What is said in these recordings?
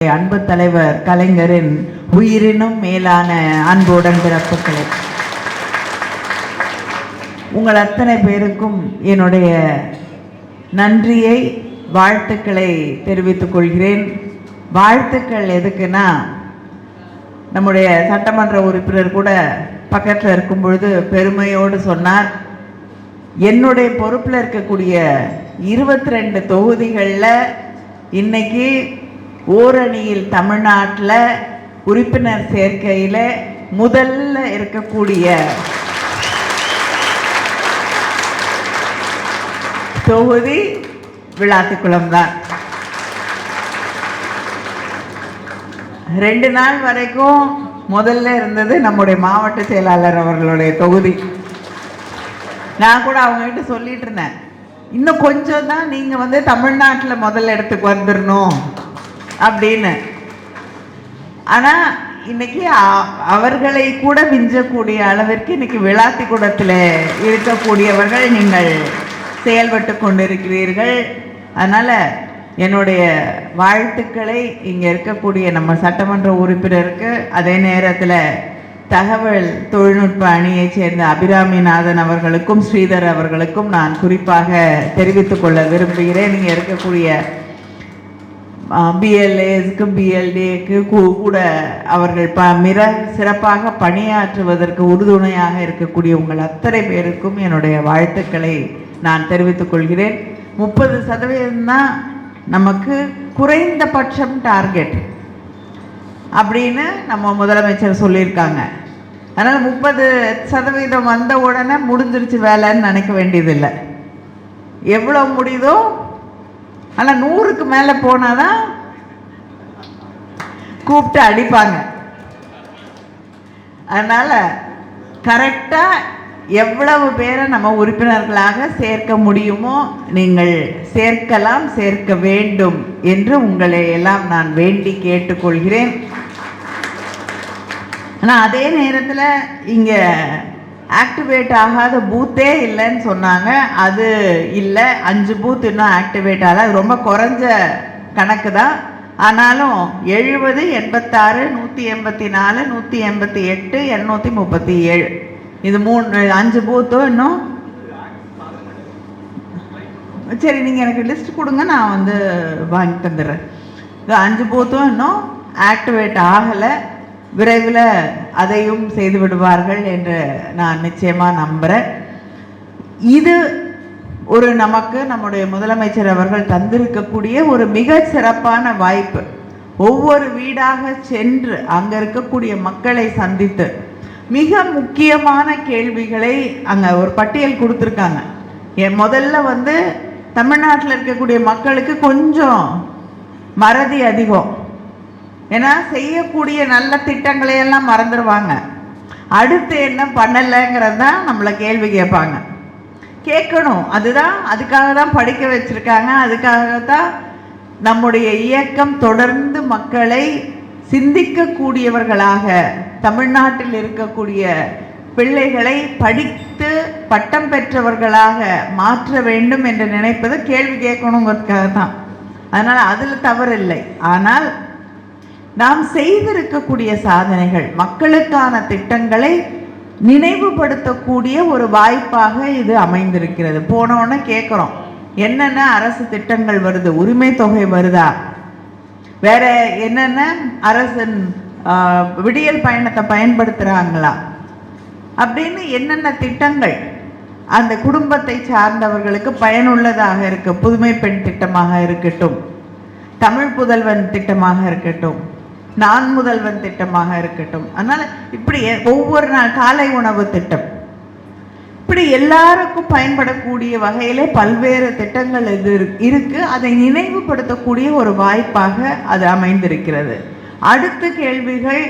அன்பு தலைவர் கலைஞரின் உயிரினும் மேலான அன்புடன் பிறப்புகளே உங்கள் அத்தனை பேருக்கும் என்னுடைய நன்றியை வாழ்த்துக்களை தெரிவித்துக் கொள்கிறேன். வாழ்த்துக்கள் எதுக்குன்னா நம்முடைய சட்டமன்ற உறுப்பினர் கூட பக்கத்தில் இருக்கும் பொழுது பெருமையோடு சொன்னார் என்னுடைய பொறுப்பில் இருக்கக்கூடிய இருபத்தி ரெண்டு தொகுதிகளில் இன்னைக்கு ஓரணியில் தமிழ்நாட்டில் உறுப்பினர் சேர்க்கையில் முதல்ல இருக்கக்கூடிய தொகுதி விளாத்திக்குளம் தான். ரெண்டு நாள் வரைக்கும் முதல்ல இருந்தது நம்முடைய மாவட்ட செயலாளர் அவர்களுடைய தொகுதி. நான் கூட அவங்ககிட்ட சொல்லிட்டு இருந்தேன். இன்னும் கொஞ்சம் தான் நீங்கள் வந்து தமிழ்நாட்டில் முதல் இடத்துக்கு வந்துடணும் அப்படின்னு. ஆனால் இன்னைக்கு அவர்களை கூட மிஞ்சக்கூடிய அளவிற்கு இன்னைக்கு விளாத்திக்குடத்தில் இருக்கக்கூடியவர்கள் நீங்கள் செயல்பட்டு கொண்டிருக்கிறீர்கள். அதனால் என்னுடைய வாழ்த்துக்களை இங்கே இருக்கக்கூடிய நம்ம சட்டமன்ற உறுப்பினருக்கு அதே நேரத்தில் தகவல் தொழில்நுட்ப அணியைச் சேர்ந்த அபிராமிநாதன் அவர்களுக்கும் ஸ்ரீதர் அவர்களுக்கும் நான் குறிப்பாக தெரிவித்துக் கொள்ள விரும்புகிறேன். இங்கே இருக்கக்கூடிய பிஎல்ஏஸ்க்கு பிஎல்டிக்கு கூட அவர்கள் ப மிக சிறப்பாக பணியாற்றுவதற்கு உறுதுணையாக இருக்கக்கூடிய உங்கள் அத்தனை பேருக்கும் என்னுடைய வாழ்த்துக்களை நான் தெரிவித்துக் கொள்கிறேன். முப்பது சதவீதம் தான் நமக்கு குறைந்தபட்சம் டார்கெட் அப்படின்னு நம்ம முதலமைச்சர் சொல்லியிருக்காங்க. அதனால் முப்பது சதவீதம் வந்த உடனே முடிஞ்சிருச்சு வேலைன்னு நினைக்க வேண்டியதில்லை. எவ்வளோ முடியுதோ ஆனால் நூறுக்கு மேலே போனால் தான் கூப்பிட்டு அடிப்பாங்க. அதனால் கரெக்டாக எவ்வளவு பேரை நம்ம உறுப்பினர்களாக சேர்க்க முடியுமோ நீங்கள் சேர்க்கலாம் சேர்க்க வேண்டும் என்று உங்களை எல்லாம் நான் வேண்டி கேட்டுக்கொள்கிறேன். ஆனால் அதே நேரத்தில் இங்கே ஆக்டிவேட் ஆகாத பூத்தே இல்லைன்னு சொன்னாங்க. அது இல்லை. அஞ்சு பூத் இன்னும் ஆக்டிவேட் ஆகல. அது ரொம்ப குறைஞ்ச கணக்கு தான். ஆனாலும் எழுபது எண்பத்தாறு நூற்றி எண்பத்தி நாலு நூற்றி எண்பத்தி எட்டு இரநூத்தி முப்பத்தி ஏழு. இது மூணு அஞ்சு பூத்தும் இன்னும்? சரி நீங்கள் எனக்கு லிஸ்ட் கொடுங்க. நான் வந்து வாங்கி தந்துடுறேன். இது அஞ்சு பூத்தும் இன்னும்? ஆக்டிவேட் ஆகலை. விரைவில் அதையும் செய்து விடுவார்கள் என்று நான் நிச்சயமாக நம்புகிறேன் இது ஒரு நமக்கு நம்முடைய முதலமைச்சர் அவர்கள் தந்திருக்கக்கூடிய ஒரு மிக சிறப்பான வாய்ப்பு. ஒவ்வொரு வீடாக சென்று அங்கே இருக்கக்கூடிய மக்களை சந்தித்து மிக முக்கியமான கேள்விகளை அங்கே ஒரு பட்டியல் கொடுத்துருக்காங்க. என் முதல்ல வந்து தமிழ்நாட்டில் இருக்கக்கூடிய மக்களுக்கு கொஞ்சம் மறதி அதிகம். ஏன்னா செய்யக்கூடிய நல்ல திட்டங்களை எல்லாம் மறந்துடுவாங்க அடுத்து என்ன பண்ணலைங்கிறது தான் நம்மளை கேள்வி கேட்பாங்க. கேட்கணும். அதுதான் அதுக்காக தான் படிக்க வச்சுருக்காங்க. அதுக்காக தான் நம்முடைய இயக்கம் தொடர்ந்து மக்களை சிந்திக்கக்கூடியவர்களாக தமிழ்நாட்டில் இருக்கக்கூடிய பிள்ளைகளை படித்து பட்டம் பெற்றவர்களாக மாற்ற வேண்டும் என்று நினைப்பது கேள்வி கேட்கணுங்கிறதுக்காக தான் அதனால் அதில் தவறில்லை. ஆனால் நாம் செய்திருக்கக்கூடிய சாதனைகள் மக்களுக்கான திட்டங்களை நினைவுபடுத்தக்கூடிய ஒரு வாய்ப்பாக இது அமைந்திருக்கிறது. போனோன்னு கேட்குறோம் என்னென்ன அரசு திட்டங்கள் வருது உரிமை தொகை வருதா? வேற என்னென்ன அரசின் விடியல் பயணத்தை பயன்படுத்துகிறாங்களா அப்படின்னு என்னென்ன திட்டங்கள் அந்த குடும்பத்தை சார்ந்தவர்களுக்கு பயனுள்ளதாக இருக்கு புதுமை பெண் திட்டமாக இருக்கட்டும் தமிழ் புதல்வன் திட்டமாக இருக்கட்டும். நான் முதல்வன் திட்டமாக இருக்கட்டும். அதனால இப்படி ஒவ்வொரு நாள் காலை உணவு திட்டம். இப்படி எல்லாருக்கும் பயன்படக்கூடிய வகையிலே பல்வேறு திட்டங்கள் இது இருக்கு. அதை நினைவுபடுத்தக்கூடிய ஒரு வாய்ப்பாக அது அமைந்திருக்கிறது. அடுத்த கேள்விகள்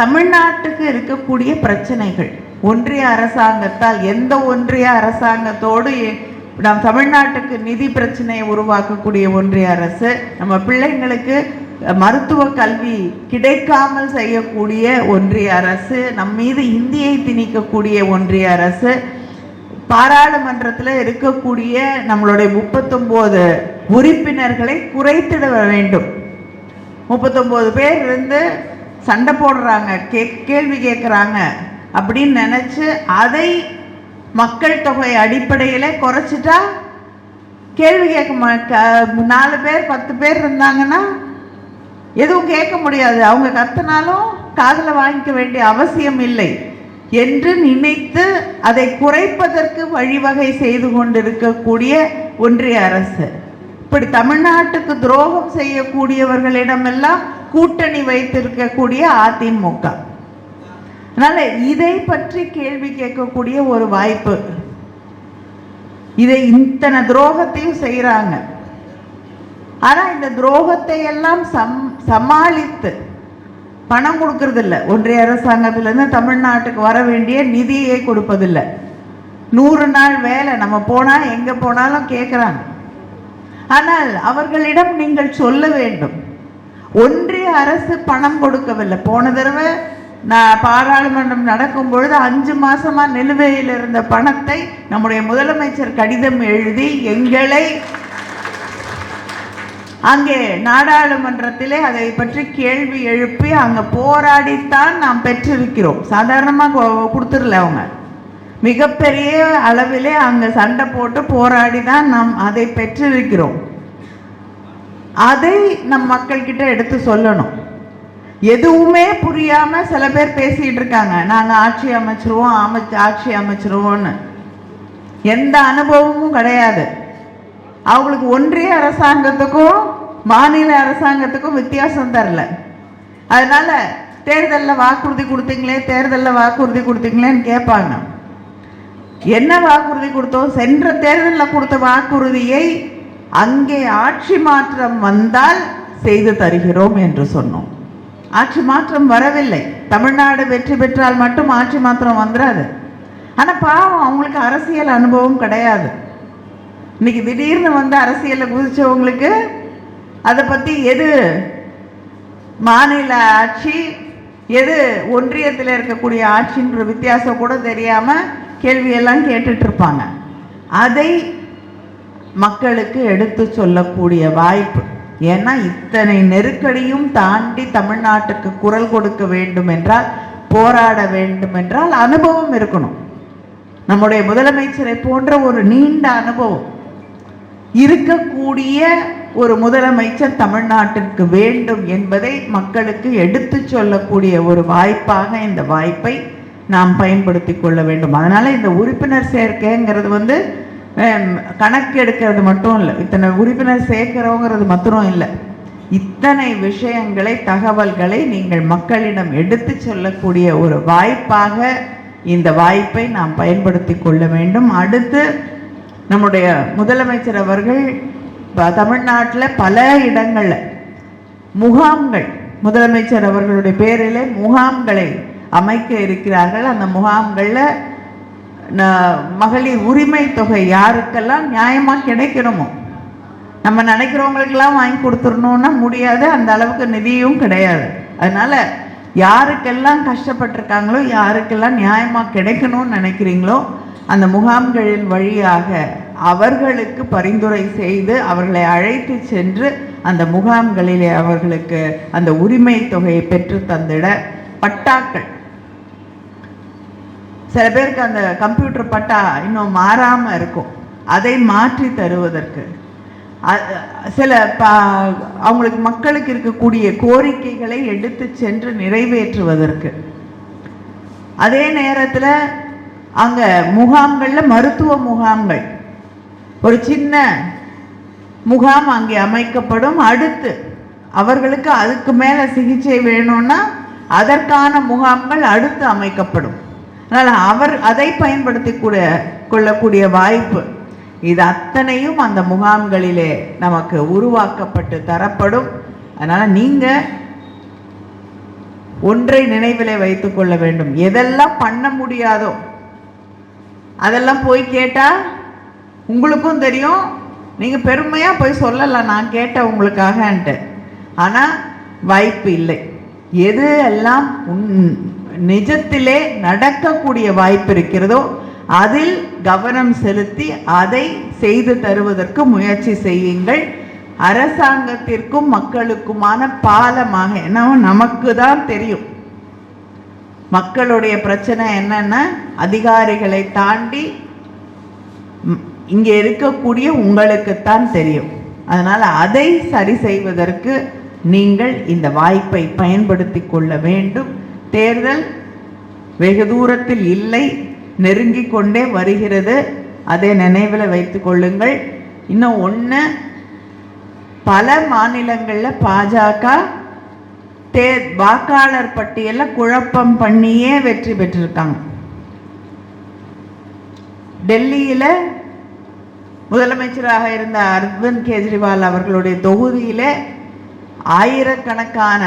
தமிழ்நாட்டுக்கு இருக்கக்கூடிய பிரச்சனைகள். ஒன்றிய அரசாங்கத்தால் எந்த ஒன்றிய அரசாங்கத்தோடு நம் தமிழ்நாட்டுக்கு நிதி பிரச்சனையை உருவாக்கக்கூடிய ஒன்றிய அரசு நம்ம பிள்ளைங்களுக்கு மருத்துவ கல்வி கிடைக்காமல் செய்யக்கூடிய ஒன்றிய அரசு நம் மீது இந்தியை திணிக்கக்கூடிய ஒன்றிய அரசு பாராளுமன்றத்தில் இருக்கக்கூடிய நம்மளுடைய முப்பத்தொம்போது உறுப்பினர்களை குறைத்திட வேண்டும். முப்பத்தொம்போது பேர் இருந்து சண்டை போடுறாங்க கே கேள்வி கேட்குறாங்க அப்படின்னு நினச்சி அதை மக்கள் தொகை அடிப்படையில் குறைச்சிட்டா கேள்வி கேட்க மாட்ட நாலு பேர் பத்து பேர் இருந்தாங்கன்னா எதுவும் கேட்க முடியாது. அவங்க கத்தினாலும் காதில் வாங்கிக்க வேண்டிய அவசியம் இல்லை. என்று நினைத்து அதை குறைப்பதற்கு வழிவகை செய்து கொண்டிருக்கக்கூடிய ஒன்றிய அரசு. இப்படி தமிழ்நாட்டுக்கு துரோகம் செய்யக்கூடியவர்களிடமெல்லாம் கூட்டணி வைத்திருக்கக்கூடிய அதிமுக. அதனால இதை பற்றி கேள்வி கேட்கக்கூடிய ஒரு வாய்ப்பு இதை இத்தனை துரோகத்தையும் செய்கிறாங்க ஆனால் இந்த துரோகத்தை எல்லாம் சம் சமாளித்து பணம் கொடுக்கறதில்ல. ஒன்றிய அரசாங்கத்திலேருந்து தமிழ்நாட்டுக்கு வர வேண்டிய நிதியை கொடுப்பதில்லை. நூறு நாள் வேலை நம்ம போனால் எங்கே போனாலும் கேட்குறாங்க ஆனால் அவர்களிடம் நீங்கள் சொல்ல வேண்டும். ஒன்றிய அரசு பணம் கொடுக்கவில்லை. போன தடவை நான் பாராளுமன்றம் நடக்கும் பொழுது அஞ்சு மாதமாக நிலுவையில் இருந்த பணத்தை நம்முடைய முதலமைச்சர் கடிதம் எழுதி எங்களை அங்கே நாடாளுமன்றத்திலே அதை பற்றி கேள்வி எழுப்பி அங்கே போராடித்தான் நாம் பெற்றிருக்கிறோம். சாதாரணமாக கொடுத்துடல அவங்க. மிகப்பெரிய அளவிலே அங்கே சண்டை போட்டு போராடி தான் நாம் அதை பெற்றிருக்கிறோம். அதை நம் மக்கள்கிட்ட எடுத்து சொல்லணும். எதுவுமே புரியாம சில பேர் பேசிட்டு இருக்காங்க. நாங்க ஆட்சி அமைச்சிருவோம் அமைச்சு ஆட்சி அமைச்சிருவோம்னு. எந்த அனுபவமும் கிடையாது. அவங்களுக்கு ஒன்றிய அரசாங்கத்துக்கும் மாநில அரசாங்கத்துக்கும் வித்தியாசம் தரல. அதனால தேர்தலில் வாக்குறுதி கொடுத்தீங்களே தேர்தலில் வாக்குறுதி கொடுத்தீங்களேன்னு கேட்பாங்க என்ன வாக்குறுதி கொடுத்தோம்? சென்ற தேர்தலில் கொடுத்த வாக்குறுதியை அங்கே ஆட்சி மாற்றம் வந்தால் செய்து தருகிறோம் என்று சொன்னோம். ஆட்சி மாற்றம் வரவில்லை. தமிழ்நாடு வெற்றி பெற்றால் மட்டும் ஆட்சி மாற்றம் வந்துடாது ஆனால் பாவம் அவங்களுக்கு அரசியல் அனுபவம் கிடையாது. இன்னைக்கு திடீர்னு வந்து அரசியலில் குதிச்சவங்களுக்கு அதை பற்றி எது மாநில ஆட்சி எது ஒன்றியத்தில் இருக்கக்கூடிய ஆட்சின்ற வித்தியாசம் கூட தெரியாமல் கேள்வியெல்லாம் கேட்டுட்ருப்பாங்க அதை மக்களுக்கு எடுத்து சொல்லக்கூடிய வாய்ப்பு. ஏன்னா இத்தனை நெருக்கடியும் தாண்டி தமிழ்நாட்டுக்கு குரல் கொடுக்க வேண்டும் என்றால் போராட வேண்டும் என்றால் அனுபவம் இருக்கணும். நம்முடைய முதலமைச்சரை போன்ற ஒரு நீண்ட அனுபவம். இருக்கக்கூடிய ஒரு முதலமைச்சர் தமிழ்நாட்டிற்கு வேண்டும் என்பதை மக்களுக்கு எடுத்து சொல்லக்கூடிய ஒரு வாய்ப்பாக இந்த வாய்ப்பை நாம் பயன்படுத்தி கொள்ள வேண்டும். அதனால் இந்த உறுப்பினர் சேர்க்கைங்கிறது வந்து கணக்கு எடுக்கிறது மட்டும் இல்லை. இத்தனை உறுப்பினர் சேர்க்கிறோங்கிறது மாத்திரம் இல்லை. இத்தனை விஷயங்களை தகவல்களை நீங்கள் மக்களிடம் எடுத்து சொல்லக்கூடிய ஒரு வாய்ப்பாக இந்த வாய்ப்பை நாம் பயன்படுத்தி கொள்ள வேண்டும். அடுத்து நம்முடைய முதலமைச்சர் அவர்கள் தமிழ்நாட்டில் பல இடங்களில் முகாம்கள் முதலமைச்சர் அவர்களுடைய பேரில் முகாம்களை அமைக்க இருக்கிறார்கள். அந்த முகாம்களில் ந- மகளிர் உரிமை தொகை யாருக்கெல்லாம் நியாயமாக கிடைக்கணுமோ நம்ம நினைக்கிறவங்களுக்கெல்லாம் வாங்கி கொடுத்துடணும்னா முடியாது. அந்த அளவுக்கு நிதியும் கிடையாது. அதனால் யாருக்கெல்லாம் கஷ்டப்பட்டிருக்காங்களோ யாருக்கெல்லாம் நியாயமாக கிடைக்கணும்னு நினைக்கிறீங்களோ அந்த முகாம்களின் வழியாக அவர்களுக்கு பரிந்துரை செய்து அவர்களை அழைத்து சென்று அந்த முகாம்களிலே அவர்களுக்கு அந்த உரிமை தொகையை பெற்று தந்திட பட்டாக்கள். சில பேருக்கு அந்த கம்ப்யூட்டர் பட்டா இன்னும் மாறாமல் இருக்கும். அதை மாற்றி தருவதற்கு. சில ப அவங்களுக்கு மக்களுக்கு இருக்கக்கூடிய கோரிக்கைகளை எடுத்து சென்று நிறைவேற்றுவதற்கு. அதே நேரத்தில் அங்கே முகாம்களில் மருத்துவ முகாம்கள். ஒரு சின்ன முகாம் அங்கே அமைக்கப்படும். அடுத்து அவர்களுக்கு அதுக்கு மேலே சிகிச்சை வேணும்னா அதற்கான முகாம்கள் அடுத்து அமைக்கப்படும். அதனால் அவர் அதை பயன்படுத்தி கூட கொள்ளக்கூடிய வாய்ப்பு இது அத்தனையும் அந்த முகாம்களிலே நமக்கு உருவாக்கப்பட்டு தரப்படும். அதனால் நீங்கள் ஒன்றை நினைவிலே வைத்துக்கொள்ள வேண்டும். எதெல்லாம் பண்ண முடியாதோ அதெல்லாம் போய் கேட்டால் உங்களுக்கும் தெரியும். நீங்கள் பெருமையாக போய் சொல்லலாம் நான் கேட்டேன் உங்களுக்காகன்ட்டு. ஆனால் வாய்ப்பு இல்லை. எது எல்லாம் உன்- நிஜத்திலே நடக்கக்கூடிய வாய்ப்பு இருக்கிறதோ அதில் கவனம் செலுத்தி அதை செய்து தருவதற்கு முயற்சி செய்யுங்கள். அரசாங்கத்திற்கும் மக்களுக்குமான பாலமாக ஏன்னா நமக்கு தான் தெரியும். மக்களுடைய பிரச்சனை என்னென்ன அதிகாரிகளை தாண்டி இங்கே இருக்கக்கூடிய உங்களுக்குத்தான் தெரியும். அதனால் அதை சரி செய்வதற்கு நீங்கள் இந்த வாய்ப்பை பயன்படுத்தி கொள்ள வேண்டும். தேர்தல் வெகு தூரத்தில் இல்லை. நெருங்கி கொண்டே வருகிறது. அதை நினைவில் வைத்து கொள்ளுங்கள். இன்னும் ஒன்று பல மாநிலங்களில் பாஜக தே வாக்காளர் பட்டியலில் குழப்பம் பண்ணியே வெற்றி பெற்றிருக்காங்க. டெல்லியில் முதலமைச்சராக இருந்த அரவிந்த் கெஜ்ரிவால் அவர்களுடைய தொகுதியிலே ஆயிரக்கணக்கான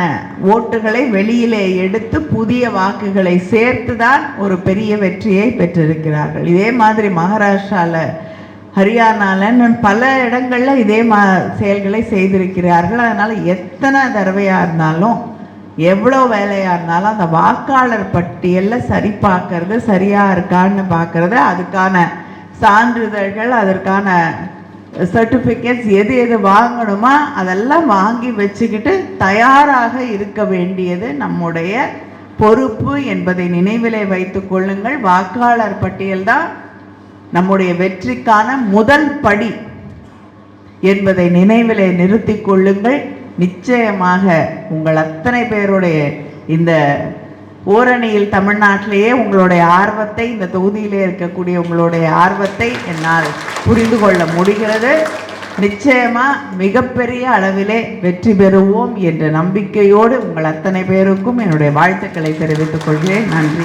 ஓட்டுகளை வெளியிலே எடுத்து புதிய வாக்குகளை சேர்த்து தான் ஒரு பெரிய வெற்றியை பெற்றிருக்கிறார்கள். இதே மாதிரி மகாராஷ்டிராவில் ஹரியானால பல இடங்களில் இதே மா செயல்களை செய்திருக்கிறார்கள். அதனால் எத்தனை தடவையாக இருந்தாலும் எவ்வளோ வேலையாக இருந்தாலும் அந்த வாக்காளர் பட்டியலில் சரி பார்க்கறது சரியாக இருக்கான்னு பார்க்கறது அதுக்கான சான்றிதழ்கள் அதற்கான சர்டிஃபிகேட்ஸ் எது எது வாங்கணுமா அதெல்லாம் வாங்கி வச்சுக்கிட்டு தயாராக இருக்க வேண்டியது நம்முடைய பொறுப்பு என்பதை நினைவிலே வைத்து கொள்ளுங்கள். வாக்காளர் பட்டியல்தான் நம்முடைய வெற்றிக்கான முதல் படி என்பதை நினைவிலே நிறுத்தி கொள்ளுங்கள். நிச்சயமாக உங்கள் அத்தனை பேருடைய இந்த ஓரணியில் தமிழ்நாட்டிலேயே உங்களுடைய ஆர்வத்தை இந்த தொகுதியிலே இருக்கக்கூடிய உங்களுடைய ஆர்வத்தை என்னால் புரிந்து கொள்ள முடிகிறது. நிச்சயமாக மிகப்பெரிய அளவிலே வெற்றி பெறுவோம் என்ற நம்பிக்கையோடு உங்கள் அத்தனை பேருக்கும் என்னுடைய வாழ்த்துக்களை தெரிவித்துக் கொள்கிறேன். நன்றி.